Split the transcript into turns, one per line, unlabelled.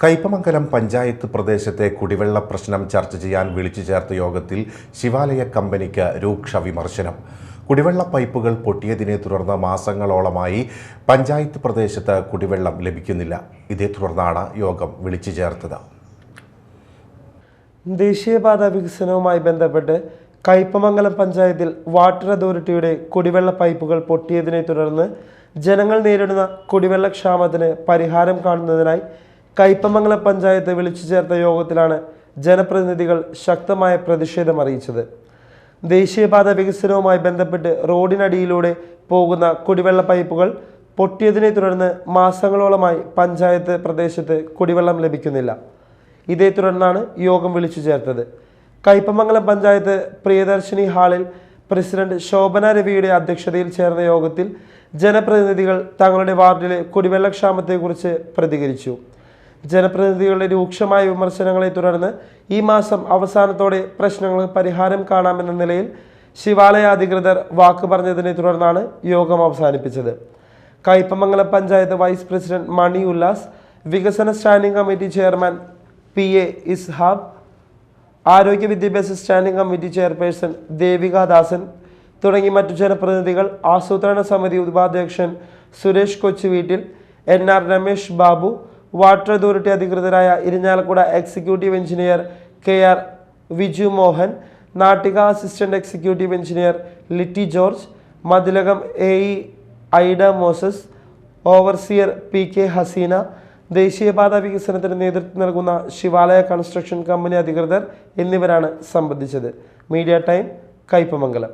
കയ്പമംഗലം പഞ്ചായത്ത് പ്രദേശത്തെ കുടിവെള്ള പ്രശ്നം ചർച്ച ചെയ്യാൻ വിളിച്ചു ചേർത്ത യോഗത്തിൽ ശിവാലയ കമ്പനിക്ക് രൂക്ഷ വിമർശനം. കുടിവെള്ള പൈപ്പുകൾ പൊട്ടിയതിനെ തുടർന്ന് മാസങ്ങളോളമായി പഞ്ചായത്ത് പ്രദേശത്ത് കുടിവെള്ളം ലഭിക്കുന്നില്ല. ഇതേ തുടർന്നാണ് യോഗം വിളിച്ചു ചേർത്തത്.
ദേശീയപാത വികസനവുമായി ബന്ധപ്പെട്ട് കയ്പമംഗലം പഞ്ചായത്തിൽ വാട്ടർ അതോറിറ്റിയുടെ കുടിവെള്ള പൈപ്പുകൾ പൊട്ടിയതിനെ തുടർന്ന് ജനങ്ങൾ നേരിടുന്ന കുടിവെള്ള ക്ഷാമത്തിന് പരിഹാരം കാണുന്നതിനായി കയ്പമംഗലം പഞ്ചായത്ത് വിളിച്ചു ചേർത്ത യോഗത്തിലാണ് ജനപ്രതിനിധികൾ ശക്തമായ പ്രതിഷേധം അറിയിച്ചത്. ദേശീയപാത വികസനവുമായി ബന്ധപ്പെട്ട് റോഡിനടിയിലൂടെ പോകുന്ന കുടിവെള്ള പൈപ്പുകൾ പൊട്ടിയതിനെ തുടർന്ന് മാസങ്ങളോളമായി പഞ്ചായത്ത് പ്രദേശത്ത് കുടിവെള്ളം ലഭിക്കുന്നില്ല. ഇതേ തുടർന്നാണ് യോഗം വിളിച്ചു ചേർത്തത്. കയ്പമംഗലം പഞ്ചായത്ത് പ്രിയദർശിനി ഹാളിൽ പ്രസിഡന്റ് ശോഭന രവിയുടെ അധ്യക്ഷതയിൽ ചേർന്ന യോഗത്തിൽ ജനപ്രതിനിധികൾ തങ്ങളുടെ വാർഡിലെ കുടിവെള്ളക്ഷാമത്തെക്കുറിച്ച് പ്രതികരിച്ചു. ജനപ്രതിനിധികളുടെ രൂക്ഷമായ വിമർശനങ്ങളെ തുടർന്ന് ഈ മാസം അവസാനത്തോടെ പ്രശ്നങ്ങൾക്ക് പരിഹാരം കാണാമെന്ന നിലയിൽ ശിവാലയ അധികൃതർ വാക്ക് പറഞ്ഞതിനെ തുടർന്നാണ് യോഗം അവസാനിപ്പിച്ചത്. കയ്പമംഗലം പഞ്ചായത്ത് വൈസ് പ്രസിഡന്റ് മണി ഉല്ലാസ് വികസന standing committee chairman P A Ishab ആരോഗ്യ വിദ്യാഭ്യാസ standing committee chairperson Devika Dasan തുടങ്ങി മറ്റു ജനപ്രതിനിധികൾ ആസൂത്രണ സമിതി ഉപാധ്യക്ഷൻ Suresh Kochuveettil N R Ramesh Babu water authority അധികൃതരായ Irinjalakuda executive engineer K R Viju Mohan Nattika assistant executive engineer Litty George Mathilakam A E Aida Moses overseer P K Haseena ദേശീയപാത വികസനത്തിന് നേതൃത്വം നൽകുന്ന ശിവാലയ കൺസ്ട്രക്ഷൻ കമ്പനി അധികൃതർ എന്നിവരാണ് സംബന്ധിച്ചത്. Media time Kaipamangalam.